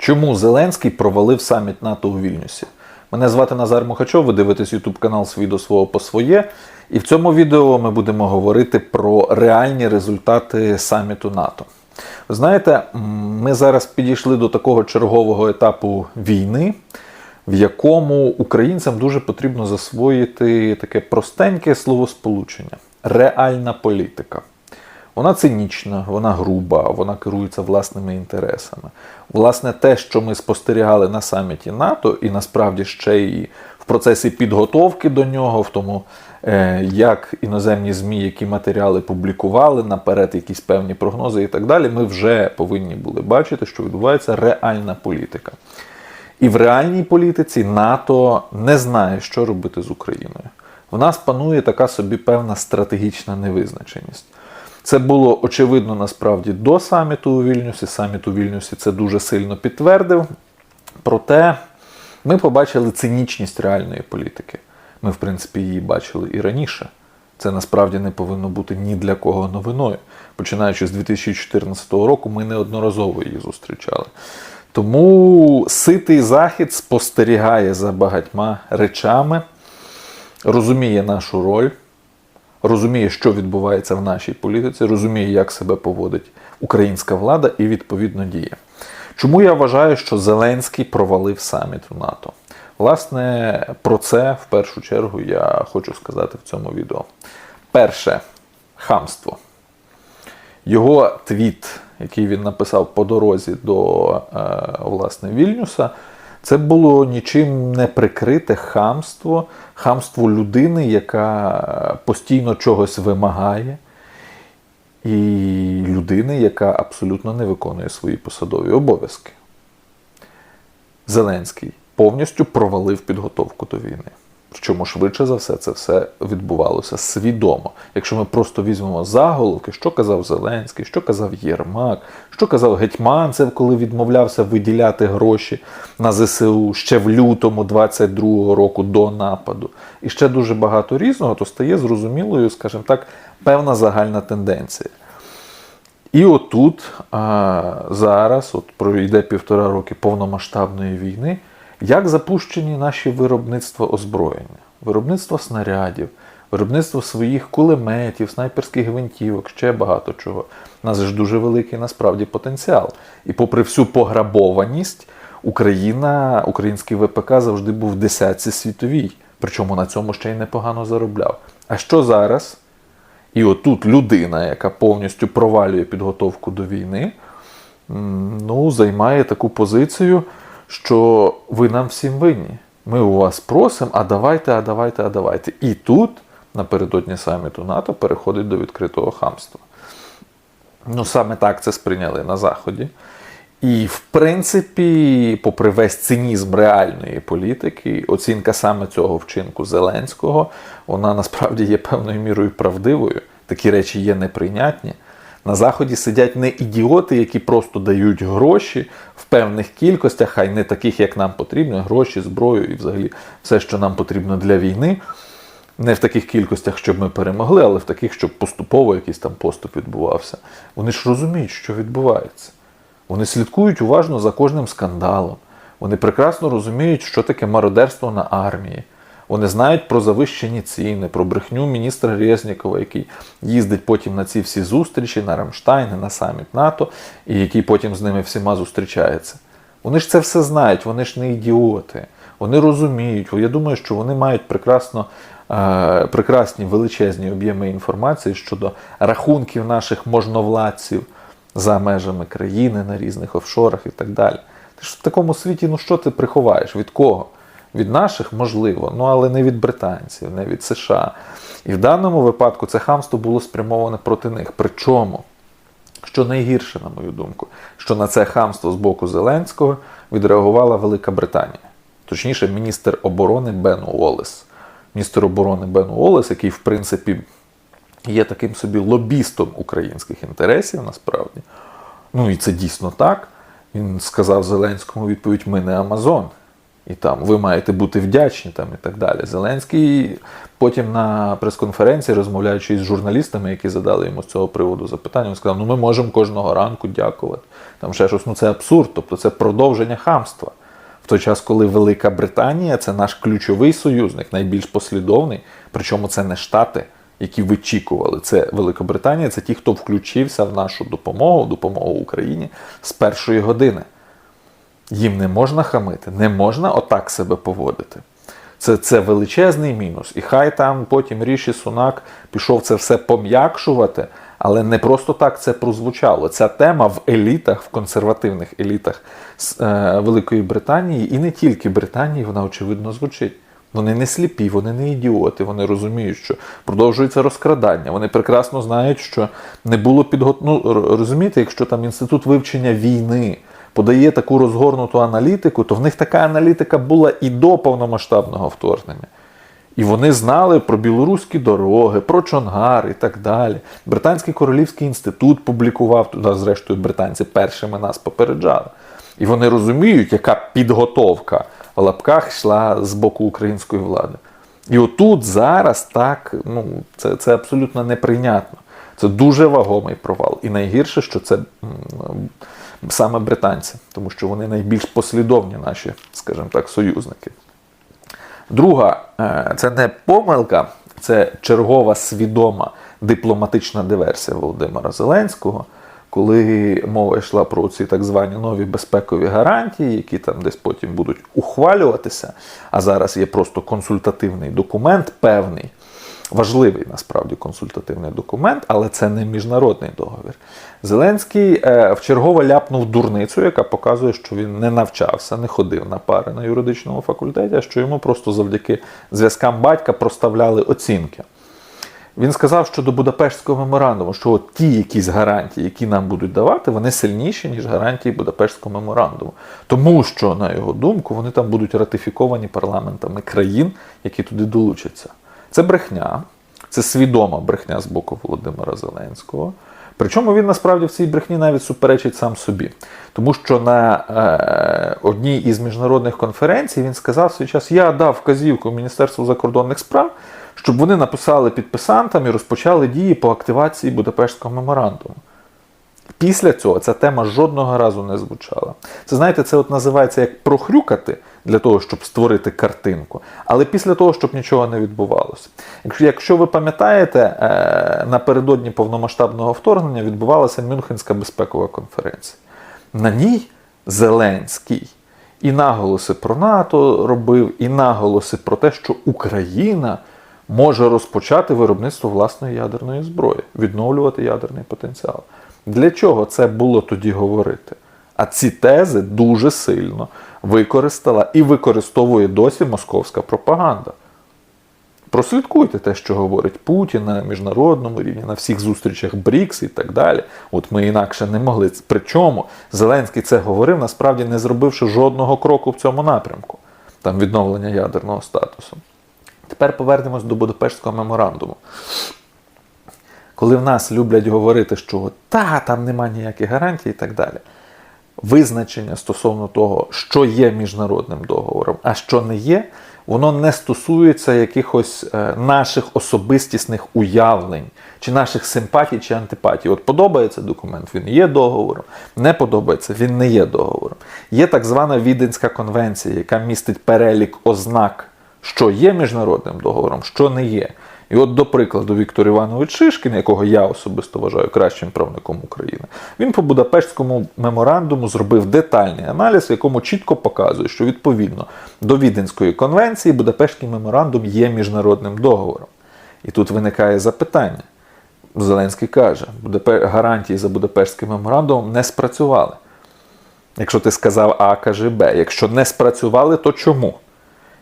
Чому Зеленський провалив саміт НАТО у Вільнюсі? Мене звати Назар Мухачов, ви дивитесь YouTube канал «Свій до свого по своє. І в цьому відео ми будемо говорити про реальні результати саміту НАТО. Ви знаєте, ми зараз підійшли до такого чергового етапу війни, в якому українцям дуже потрібно засвоїти таке простеньке словосполучення реальна політика. Вона цинічна, вона груба, вона керується власними інтересами. Власне, те, що ми спостерігали на саміті НАТО, і насправді ще і в процесі підготовки до нього, в тому, е, як іноземні ЗМІ, які матеріали публікували, наперед якісь певні прогнози і так далі, ми вже повинні були бачити, що відбувається реальна політика. І в реальній політиці НАТО не знає, що робити з Україною. В нас панує така собі певна стратегічна невизначеність. Це було очевидно насправді до саміту у Вільнюсі. Саміт у Вільнюсі це дуже сильно підтвердив. Проте ми побачили цинічність реальної політики. Ми, в принципі, її бачили і раніше. Це насправді не повинно бути ні для кого новиною. Починаючи з 2014 року, ми неодноразово її зустрічали. Тому ситий захід спостерігає за багатьма речами, розуміє нашу роль, розуміє, що відбувається в нашій політиці, розуміє, як себе поводить українська влада і відповідно діє. Чому я вважаю, що Зеленський провалив саміт в НАТО? Власне, про це в першу чергу я хочу сказати в цьому відео. Перше хамство. Його твіт, який він написав по дорозі до е, власне Вільнюса, це було нічим не прикрите хамство, хамство людини, яка постійно чогось вимагає, і людини, яка абсолютно не виконує свої посадові обов'язки. Зеленський повністю провалив підготовку до війни. Причому швидше за все це все відбувалося свідомо. Якщо ми просто візьмемо заголовки, що казав Зеленський, що казав Єрмак, що казав Гетьманцев, коли відмовлявся виділяти гроші на ЗСУ ще в лютому 22-го року до нападу, і ще дуже багато різного, то стає зрозумілою, скажімо так, певна загальна тенденція. І отут а, зараз, от пройде півтора роки повномасштабної війни, як запущені наші виробництва озброєння, виробництво снарядів, виробництво своїх кулеметів, снайперських гвинтівок, ще багато чого. У нас ж дуже великий насправді потенціал. І попри всю пограбованість, Україна, український ВПК завжди був в десятці світовій, причому на цьому ще й непогано заробляв. А що зараз? І отут людина, яка повністю провалює підготовку до війни, ну, займає таку позицію, що ви нам всім винні. Ми у вас просимо, а давайте, а давайте, а давайте. І тут, напередодні саміту НАТО, переходить до відкритого хамства. Ну, саме так це сприйняли на Заході. І, в принципі, попри весь цинізм реальної політики, оцінка саме цього вчинку Зеленського, вона насправді є певною мірою правдивою. Такі речі є неприйнятні. На Заході сидять не ідіоти, які просто дають гроші в певних кількостях, хай не таких, як нам потрібно, гроші, зброю і взагалі все, що нам потрібно для війни. Не в таких кількостях, щоб ми перемогли, але в таких, щоб поступово якийсь там поступ відбувався. Вони ж розуміють, що відбувається. Вони слідкують уважно за кожним скандалом. Вони прекрасно розуміють, що таке мародерство на армії. Вони знають про завищені ціни, про брехню міністра Резнікова, який їздить потім на ці всі зустрічі, на Рамштайни, на саміт НАТО, і який потім з ними всіма зустрічається. Вони ж це все знають, вони ж не ідіоти. Вони розуміють. Я думаю, що вони мають прекрасно, е, прекрасні величезні об'єми інформації щодо рахунків наших можновладців за межами країни на різних офшорах і так далі. Ти ж в такому світі, ну що ти приховаєш? Від кого? Від наших можливо, ну але не від британців, не від США. І в даному випадку це хамство було спрямоване проти них. Причому, що найгірше, на мою думку, що на це хамство з боку Зеленського відреагувала Велика Британія. Точніше, міністр оборони Бен Уоллес. Міністр оборони Бен Уоллес, який, в принципі, є таким собі лобістом українських інтересів, насправді. Ну і це дійсно так. Він сказав Зеленському відповідь: ми не Амазон. І там ви маєте бути вдячні там, і так далі. Зеленський потім на прес-конференції, розмовляючи із журналістами, які задали йому з цього приводу запитання, він сказав: ну ми можемо кожного ранку дякувати. Там ще щось, ну це абсурд, тобто це продовження хамства. В той час, коли Велика Британія це наш ключовий союзник, найбільш послідовний, причому це не Штати, які вичікували. Це Великобританія, це ті, хто включився в нашу допомогу, допомогу Україні з першої години. Їм не можна хамити, не можна отак себе поводити. Це, це величезний мінус. І хай там потім Ріші Сунак пішов це все пом'якшувати, але не просто так це прозвучало. Ця тема в елітах, в консервативних елітах е, Великої Британії і не тільки Британії, вона очевидно звучить. Вони не сліпі, вони не ідіоти, вони розуміють, що продовжується розкрадання. Вони прекрасно знають, що не було підготовлено. Ну, розумієте, якщо там інститут вивчення війни подає таку розгорнуту аналітику, то в них така аналітика була і до повномасштабного вторгнення. І вони знали про білоруські дороги, про Чонгар і так далі. Британський королівський інститут публікував туди, зрештою, британці першими нас попереджали. І вони розуміють, яка підготовка в лапках йшла з боку української влади. І отут зараз так, ну, це, це абсолютно неприйнятно. Це дуже вагомий провал. І найгірше, що це саме британці, тому що вони найбільш послідовні наші, скажімо так, союзники. Друга, е, це не помилка, це чергова свідома дипломатична диверсія Володимира Зеленського, коли мова йшла про ці так звані нові безпекові гарантії, які там десь потім будуть ухвалюватися. А зараз є просто консультативний документ, певний. Важливий насправді консультативний документ, але це не міжнародний договір. Зеленський е, вчергово ляпнув дурницю, яка показує, що він не навчався, не ходив на пари на юридичному факультеті, а що йому просто завдяки зв'язкам батька проставляли оцінки. Він сказав, що до Будапештського меморандуму, що от ті якісь гарантії, які нам будуть давати, вони сильніші, ніж гарантії Будапештського меморандуму. Тому що, на його думку, вони там будуть ратифіковані парламентами країн, які туди долучаться. Це брехня, це свідома брехня з боку Володимира Зеленського. Причому він насправді в цій брехні навіть суперечить сам собі. Тому що на е, одній із міжнародних конференцій він сказав свій час: я дав вказівку Міністерству закордонних справ, щоб вони написали підписантам і розпочали дії по активації Будапештського меморандуму. Після цього ця тема жодного разу не звучала. Це знаєте, це от називається як прохрюкати для того, щоб створити картинку, але після того, щоб нічого не відбувалося. Якщо, ви пам'ятаєте, е, напередодні повномасштабного вторгнення відбувалася Мюнхенська безпекова конференція. На ній Зеленський і наголоси про НАТО робив, і наголоси про те, що Україна може розпочати виробництво власної ядерної зброї, відновлювати ядерний потенціал. Для чого це було тоді говорити? А ці тези дуже сильно використала і використовує досі московська пропаганда. Прослідкуйте те, що говорить Путін на міжнародному рівні, на всіх зустрічах БРІКС і так далі. От ми інакше не могли. Причому Зеленський це говорив, насправді не зробивши жодного кроку в цьому напрямку, там відновлення ядерного статусу. Тепер повернемось до Будапештського меморандуму. Коли в нас люблять говорити, що та, там нема ніяких гарантій і так далі. Визначення стосовно того, що є міжнародним договором, а що не є, воно не стосується якихось е, наших особистісних уявлень, чи наших симпатій чи антипатій. От подобається документ, він є договором, не подобається, він не є договором. Є так звана Віденська конвенція, яка містить перелік ознак, що є міжнародним договором, що не є. І от, до прикладу, Віктор Іванович Шишкін, якого я особисто вважаю кращим правником України, він по Будапештському меморандуму зробив детальний аналіз, в якому чітко показує, що відповідно до Віденської конвенції Будапештський меморандум є міжнародним договором. І тут виникає запитання. Зеленський каже, гарантії за Будапештським меморандумом не спрацювали. Якщо ти сказав А, кажи Б. Якщо не спрацювали, то чому?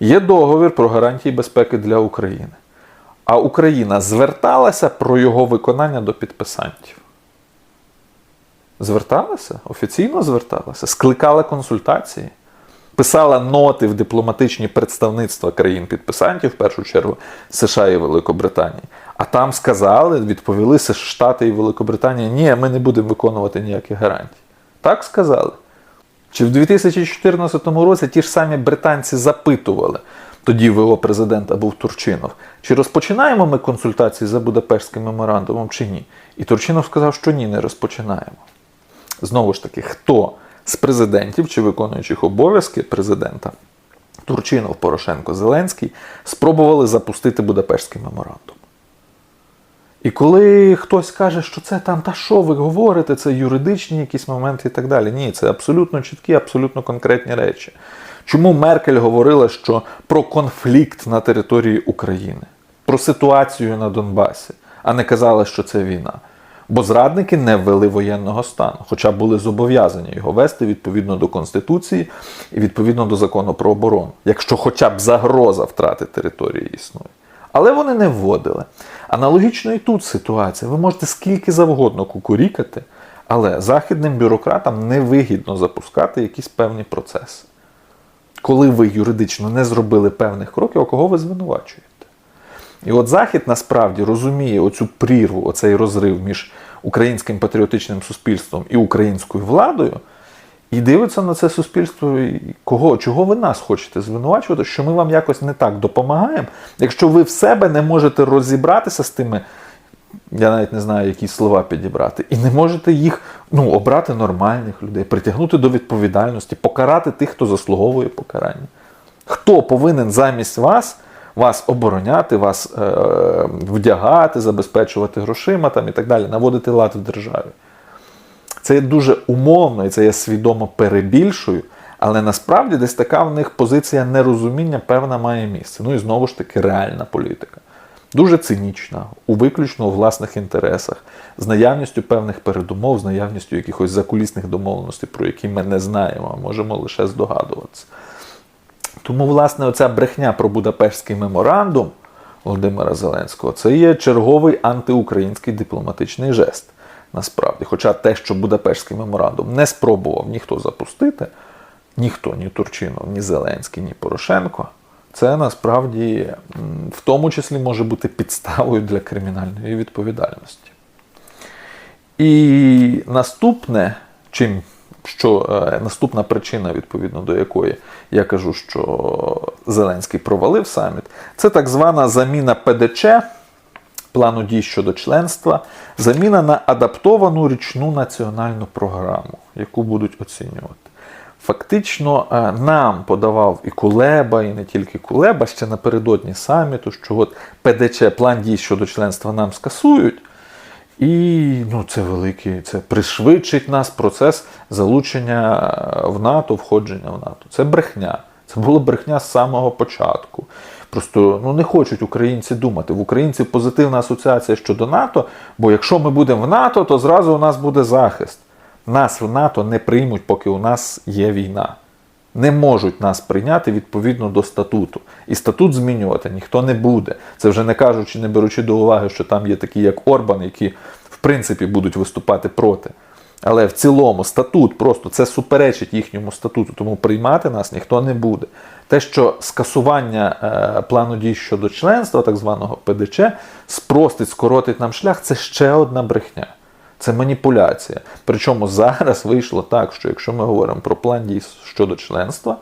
Є договір про гарантії безпеки для України. А Україна зверталася про його виконання до підписантів. Зверталася? Офіційно зверталася, скликала консультації, писала ноти в дипломатичні представництва країн-підписантів, в першу чергу США і Великобританії. А там сказали, відповіли Штати і Великобританія, ні, ми не будемо виконувати ніяких гарантій. Так сказали. Чи в 2014 році ті ж самі британці запитували, тоді ВО президента був Турчинов, чи розпочинаємо ми консультації за Будапештським меморандумом, чи ні? І Турчинов сказав, що ні, не розпочинаємо. Знову ж таки, хто з президентів чи виконуючих обов'язки президента Турчинов, Порошенко, Зеленський спробували запустити Будапештський меморандум. І коли хтось каже, що це там, та що ви говорите, це юридичні якісь моменти і так далі. Ні, це абсолютно чіткі, абсолютно конкретні речі. Чому Меркель говорила, що про конфлікт на території України, про ситуацію на Донбасі, а не казала, що це війна? Бо зрадники не ввели воєнного стану, хоча були зобов'язані його вести відповідно до Конституції і відповідно до закону про оборону, якщо хоча б загроза втрати території існує. Але вони не вводили. Аналогічно і тут ситуація. Ви можете скільки завгодно кукурікати, але західним бюрократам невигідно запускати якісь певні процеси. Коли ви юридично не зробили певних кроків, а кого ви звинувачуєте? І от Захід насправді розуміє оцю прірву, оцей розрив між українським патріотичним суспільством і українською владою, і дивиться на це суспільство, кого, чого ви нас хочете звинувачувати, що ми вам якось не так допомагаємо, якщо ви в себе не можете розібратися з тими, я навіть не знаю, які слова підібрати, і не можете їх ну, обрати нормальних людей, притягнути до відповідальності, покарати тих, хто заслуговує покарання. Хто повинен замість вас вас обороняти, вас е, вдягати, забезпечувати грошима там, і так далі, наводити лад в державі? Це є дуже умовно і це я свідомо перебільшую, але насправді десь така в них позиція нерозуміння певна має місце. Ну і знову ж таки реальна політика. Дуже цинічна, у виключно у власних інтересах, з наявністю певних передумов, з наявністю якихось закулісних домовленостей, про які ми не знаємо, а можемо лише здогадуватися. Тому, власне, оця брехня про Будапештський меморандум Володимира Зеленського це є черговий антиукраїнський дипломатичний жест. Насправді, хоча те, що Будапештський меморандум не спробував ніхто запустити, ніхто, ні Турчинов, ні Зеленський, ні Порошенко, це насправді в тому числі може бути підставою для кримінальної відповідальності. І наступне, чим що е, наступна причина, відповідно до якої я кажу, що Зеленський провалив саміт, це так звана заміна ПДЧ плану дій щодо членства, заміна на адаптовану річну національну програму, яку будуть оцінювати. Фактично е, нам подавав і Кулеба, і не тільки Кулеба, ще напередодні саміту, що от ПДЧ план дій щодо членства нам скасують. І ну, це великий, це пришвидшить нас процес залучення в НАТО, входження в НАТО. Це брехня. Це була брехня з самого початку. Просто ну, не хочуть українці думати. В українців позитивна асоціація щодо НАТО, бо якщо ми будемо в НАТО, то зразу у нас буде захист. Нас в НАТО не приймуть, поки у нас є війна. Не можуть нас прийняти відповідно до статуту. І статут змінювати ніхто не буде. Це вже не кажучи, не беручи до уваги, що там є такі, як Орбан, які в принципі будуть виступати проти. Але в цілому статут просто це суперечить їхньому статуту, тому приймати нас ніхто не буде. Те, що скасування е, плану дій щодо членства, так званого ПДЧ, спростить, скоротить нам шлях, це ще одна брехня. Це маніпуляція. Причому зараз вийшло так, що якщо ми говоримо про план дій щодо членства,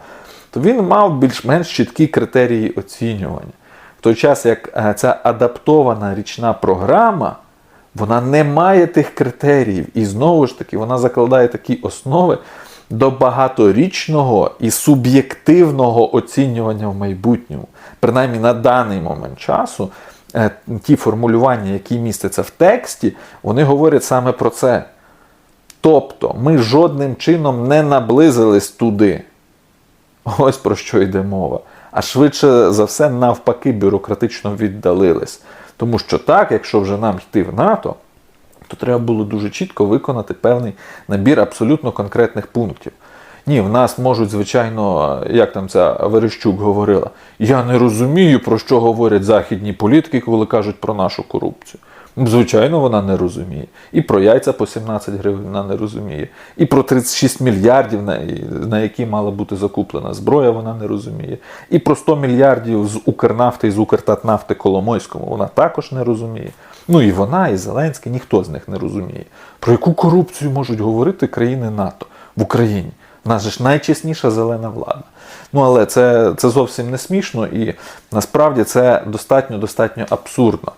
то він мав більш-менш чіткі критерії оцінювання. В той час, як е, ця адаптована річна програма, вона не має тих критеріїв. І знову ж таки, вона закладає такі основи до багаторічного і суб'єктивного оцінювання в майбутньому. Принаймні на даний момент часу. Е, ті формулювання, які містяться в тексті, вони говорять саме про це. Тобто, ми жодним чином не наблизились туди. Ось про що йде мова. А швидше за все, навпаки, бюрократично віддалились. Тому що так, якщо вже нам йти в НАТО, то треба було дуже чітко виконати певний набір абсолютно конкретних пунктів. Ні, в нас можуть, звичайно, як там ця Верещук говорила, я не розумію, про що говорять західні політики, коли кажуть про нашу корупцію. Звичайно, вона не розуміє. І про яйця по 17 гривень вона не розуміє. І про 36 мільярдів, на які мала бути закуплена зброя, вона не розуміє. І про 100 мільярдів з Укрнафти і з Укртатнафти Коломойському вона також не розуміє. Ну і вона, і Зеленський, ніхто з них не розуміє. Про яку корупцію можуть говорити країни НАТО в Україні? У нас ж найчесніша зелена влада. Ну, але це, це зовсім не смішно і насправді це достатньо достатньо абсурдно.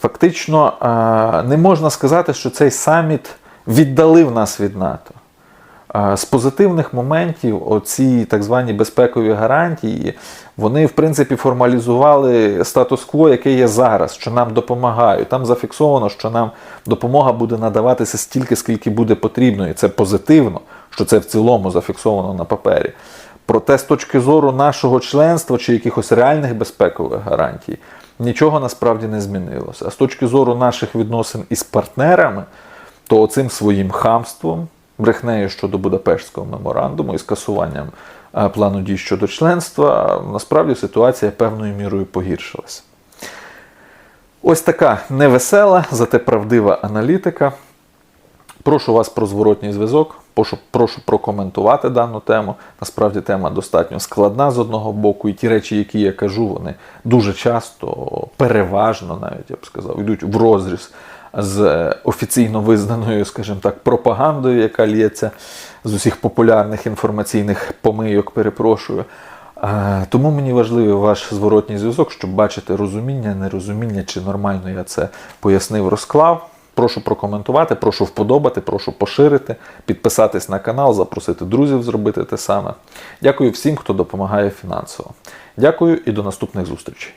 Фактично, е, не можна сказати, що цей саміт віддалив нас від НАТО. Е, З позитивних моментів, оці так звані безпекові гарантії, вони, в принципі, формалізували статус-кво, який є зараз, що нам допомагають. Там зафіксовано, що нам допомога буде надаватися стільки, скільки буде потрібно. І це позитивно, що це в цілому зафіксовано на папері. Проте, з точки зору нашого членства чи якихось реальних безпекових гарантій, нічого насправді не змінилося. А з точки зору наших відносин із партнерами, то оцим своїм хамством, брехнею щодо Будапештського меморандуму і скасуванням е, плану дій щодо членства, насправді ситуація певною мірою погіршилася. Ось така невесела, зате правдива аналітика. Прошу вас про зворотній зв'язок. Прошу, прошу прокоментувати дану тему. Насправді тема достатньо складна з одного боку, і ті речі, які я кажу, вони дуже часто, переважно, навіть я б сказав, йдуть в розріз з е, офіційно визнаною, скажімо так, пропагандою, яка лється з усіх популярних інформаційних помийок, перепрошую. Е, Тому мені важливий ваш зворотній зв'язок, щоб бачити розуміння, нерозуміння, чи нормально я це пояснив, розклав. Прошу прокоментувати, прошу вподобати, прошу поширити, підписатись на канал, запросити друзів зробити те саме. Дякую всім, хто допомагає фінансово. Дякую і до наступних зустрічей.